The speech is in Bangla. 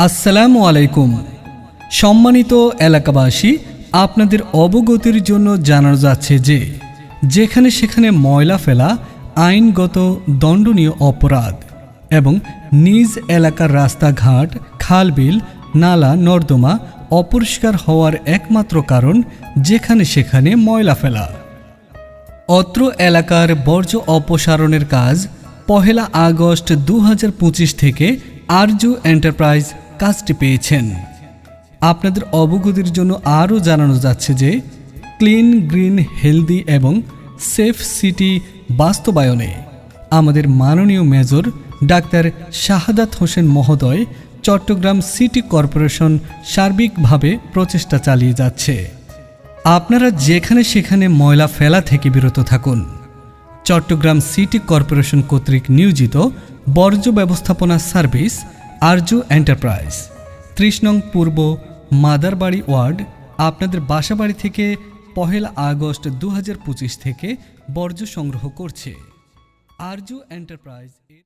আসসালামু আলাইকুম। সম্মানিত এলাকাবাসী, আপনাদের অবগতির জন্য জানানো যাচ্ছে যে, যেখানে সেখানে ময়লা ফেলা আইনগত দণ্ডনীয় অপরাধ এবং নিজ এলাকার রাস্তাঘাট, খালবিল, নালা, নর্দমা অপরিষ্কার হওয়ার একমাত্র কারণ যেখানে সেখানে ময়লা ফেলা। অত্র এলাকার বর্জ্য অপসারণের কাজ পহেলা আগস্ট দু হাজার পঁচিশ থেকে আরজু এন্টারপ্রাইজ কাজটি পেয়েছেন। আপনাদের অবগতির জন্য আরও জানানো যাচ্ছে যে, ক্লিন, গ্রিন, হেলদি এবং সেফ সিটি বাস্তবায়নে আমাদের মাননীয় মেজর ডাক্তার শাহাদাত হোসেন মহোদয় চট্টগ্রাম সিটি কর্পোরেশন সার্বিকভাবে প্রচেষ্টা চালিয়ে যাচ্ছে। আপনারা যেখানে সেখানে ময়লা ফেলা থেকে বিরত থাকুন। চট্টগ্রাম সিটি কর্পোরেশন কর্তৃক নিয়োজিত বর্জ্য ব্যবস্থাপনা সার্ভিস, আরজু এন্টারপ্রাইজ। ত্রিশ নং পূর্ব মাদারবাড়ি ওয়ার্ড, আপনাদের বাসাবাড়ি থেকে পহেলা আগস্ট দু হাজার পঁচিশ থেকে বর্জ্য সংগ্রহ করছে। আরজু এন্টারপ্রাইজ